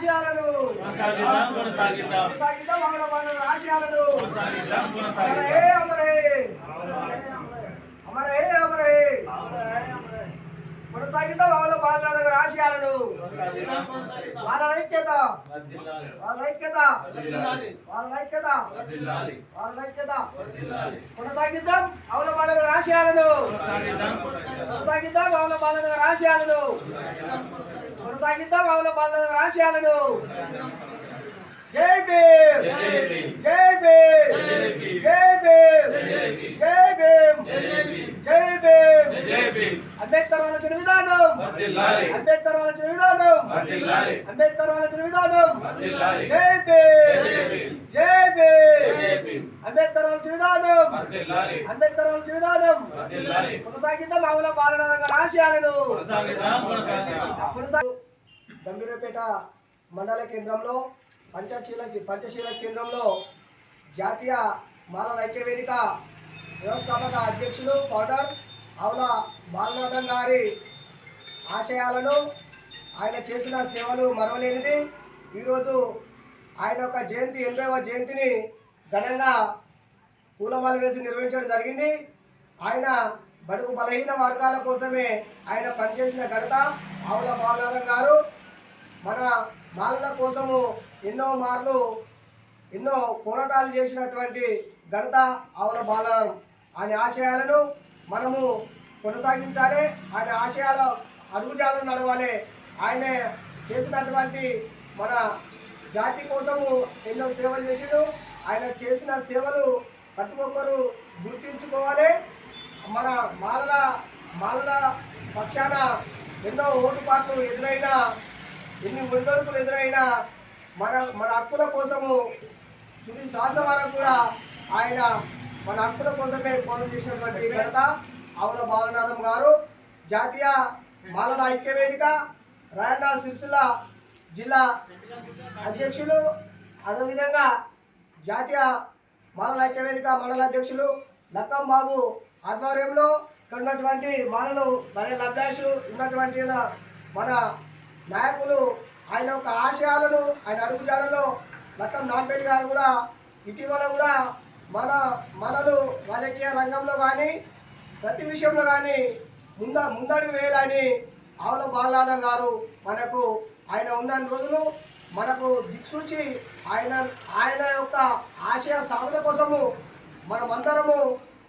ఆశయాలను కొనసాగిద్దాం మన అమరే అమరే. అమరే అమరే. కొనసాగిద్దాం వాళ్ళ బాల దగ్గర ఆశయాలను వాళ్ళ ఐక్యత. వాళ్ళ ఐక్యత. వాళ్ళ ఐక్యత. వాళ్ళ ఐక్యత. కొనసాగిద్దాం అవుల బాల దగ్గర ఆశయాలను కొనసాగిద్దాం. అవుల బాల దగ్గర ఆశయాలను కొనసాగిద్దాం అవల బాలన గారి ఆశయాలను జై భీమ్ జై భీమ్. జై భీమ్ జై భీమ్. జై భీమ్. అంబేద్కర్ ఆలోచన విధానం అంబేద్కర్ ఆలోచన విధానం అంబేద్కర్ ఆలోచన విధానం జై జై భీమ్ భీమ్. అంబేద్కర్ ఆలోచన విధానం అంబేద్కర్ ఆలోచన విధానం కొనసాగిద్దాం ఆవుల గారి ఆశయాలను కొనసాగిద్దాం కొనసాగిద్దాం దంబీరపేట మండల కేంద్రంలో పంచశీల పంచశీల కేంద్రంలో జాతీయ మాలల ఐక్య వేదిక వ్యవస్థాపక అధ్యక్షులు ఫౌండర్ ఆవుల బాలనాథన్ గారి ఆశయాలను ఆయన చేసిన సేవలు మరవలేనిది. ఈరోజు ఆయన యొక్క జయంతి ఎనభైవ జయంతిని ఘనంగా పూలమాల వేసి నిర్వహించడం జరిగింది. ఆయన బడుగు బలహీన వర్గాల కోసమే ఆయన పనిచేసిన ఘనత ఆవుల బాలనాథం గారు. మన మాలల కోసము ఎన్నో మార్లు ఎన్నో పోరాటాలు చేసినటువంటి ఘనత ఆవుల బాలనాథం ఆయన ఆశయాలను మనము కొనసాగించాలి. ఆయన ఆశయాల అడుగుజాలను నడవాలి. ఆయన చేసినటువంటి మన జాతి కోసము ఎన్నో సేవలు చేసాడు. ఆయన చేసిన సేవలు ప్రతి ఒక్కరు గుర్తించుకోవాలి. మన మాలల మాలల పక్షాన ఎన్నో ఓటుపాట్లు ఎదురైనా ఎన్ని ఒడిదొడుకులు ఎదురైనా మన మన హక్కుల కోసము తుది శ్వాస వరకు కూడా ఆయన మన హక్కుల కోసమే పనులు చేసినటువంటి ఘనత ఆవుల బాలనాథం గారు. జాతీయ మాలల ఐక్య వేదిక రాయన్న సిరిసిల్ల జిల్లా అధ్యక్షులు. అదేవిధంగా జాతీయ మాలల ఐక్య వేదిక మండల అధ్యక్షులు లక్కం బాబు ఆధ్వర్యంలో ఉన్నటువంటి మాలలు మరి లభ్యాసు ఉన్నటువంటి మన నాయకులు ఆయన యొక్క ఆశయాలను ఆయన అడుగుజాడలో లక్కం నాంపేట గారు కూడా ఇటీవల కూడా మన మనలు రాజకీయ రంగంలో కానీ ప్రతి విషయంలో కానీ ముంద ముందడుగు వేయాలని ఆవుల బాలనాథం గారు మనకు ఆయన ఉన్న రోజులు మనకు దిక్సూచి ఆయన ఆయన యొక్క ఆశయ సాధన కోసము మనమందరము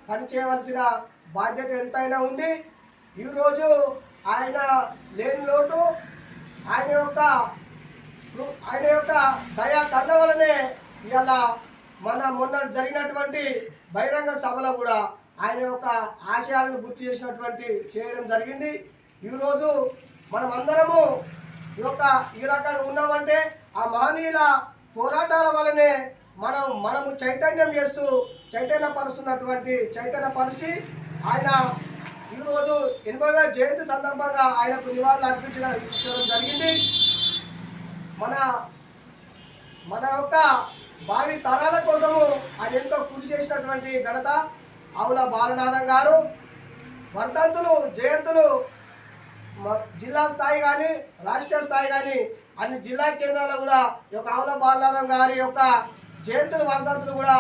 పనిచేయవలసిన బాధ్యత ఎంతైనా ఉంది. ఈరోజు ఆయన లేని లోటు ఆయన యొక్క ఆయన యొక్క దయా కర్ణ వలనే ఇవాళ మన మొన్న జరిగినటువంటి బహిరంగ సభలో కూడా ఆయన యొక్క ఆశయాలను గుర్తు చేసినటువంటి చేయడం జరిగింది. ఈరోజు మనమందరము ఈ యొక్క ఈ రకంగా ఉన్నామంటే ఆ మహనీయుల పోరాటాల వలనే మనం మనము చైతన్యం చేస్తూ చైతన్యపరుస్తున్నటువంటి చైతన్యపరిచి ఆయన ఈరోజు ఎనభైవ జయంతి సందర్భంగా ఆయనకు నివాళులు అర్పించడం జరిగింది. మన మన యొక్క భావి తరాల కోసము ఆయన ఎంతో కృషి చేసినటువంటి ఘనత ఆవుల బాలనాథం గారు. వర్ధంతులు జయంతులు జిల్లా స్థాయి కానీ రాష్ట్ర స్థాయి కానీ అన్ని జిల్లా కేంద్రాల్లో కూడా ఈ యొక్క ఆవుల బాలనాథం గారి యొక్క జయంతులు వర్ధంతులు కూడా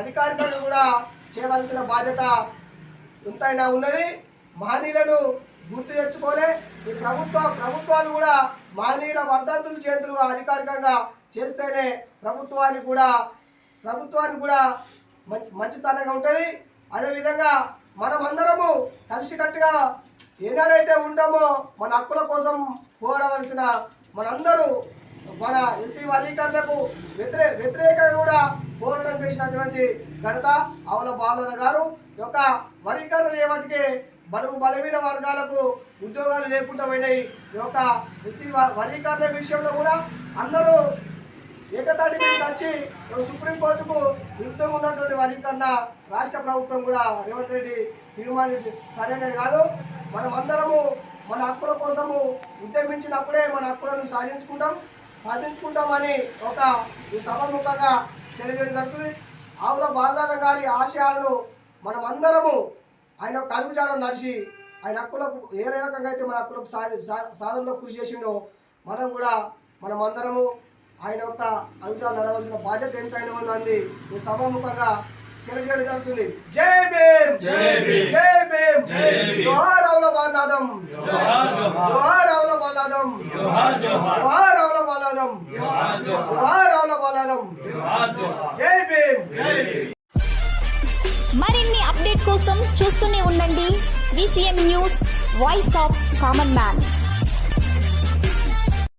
అధికారికంగా కూడా చేయవలసిన బాధ్యత ఎంతైనా ఉన్నది. మహనీయులను గుర్తు తెచ్చుకోలే. ఈ ప్రభుత్వ ప్రభుత్వాలు కూడా మహనీయుల వర్ధంతులు చేతులు అధికారికంగా చేస్తేనే ప్రభుత్వానికి కూడా ప్రభుత్వానికి కూడా మంచి మంచితనంగా ఉంటుంది. అదేవిధంగా మనమందరము కలిసికట్టుగా ఏనాడైతే ఉంటామో మన హక్కుల కోసం పోరాడవలసిన మనందరూ మన ఎస్సీ వర్గీకరణకు వ్యతిరే వ్యతిరేకంగా కూడా పోరాటం చేసినటువంటి ఘనత ఆవుల బాలన గారు. యొక్క వర్గీకరణ చేయబట్టికే బడుగు బలమైన వర్గాలకు ఉద్యోగాలు లేకుండా పోయినాయి. ఈ యొక్క ఎస్సీ వర్గీకరణ విషయంలో కూడా అందరూ ఏకతాటి మీద వచ్చి సుప్రీంకోర్టుకు విరుద్ధంగా ఉన్నటువంటి వర్గీకరణ రాష్ట్ర ప్రభుత్వం కూడా రేవంత్ రెడ్డి తీర్మానించి సరైనది కాదు. మనమందరము మన హక్కుల కోసము ఉద్యమించినప్పుడే మన హక్కులను సాధించుకుంటాం. సాధించుకుంటామని ఒక ఈ సభముఖంగా తెలియజేయడం జరుగుతుంది. ఆవుల బాలనాథ గారి ఆశయాలను మనమందరము ఆయన యొక్క అడుగుజాడలు నడిచి ఆయన హక్కులకు ఏ రకంగా అయితే మన హక్కులకు సాధనలో కృషి చేసిండో మనం కూడా మనమందరము ఆయన యొక్క అడుగుతా నడవలసిన బాధ్యత ఎంతైనా ఉందండి ఈ సభాముఖంగా తెలియజేయడం జరుగుతుంది. జై భీమ్! జై భీమ్. జోహార్ రావుల బాలనాదం జోహార్ రావుల బాలనాదం జోహార్ రావుల బాలనాదం జోహార్ భీమ్ జై కోసం చూస్తూనే ఉండండి. VCM news voice of common man.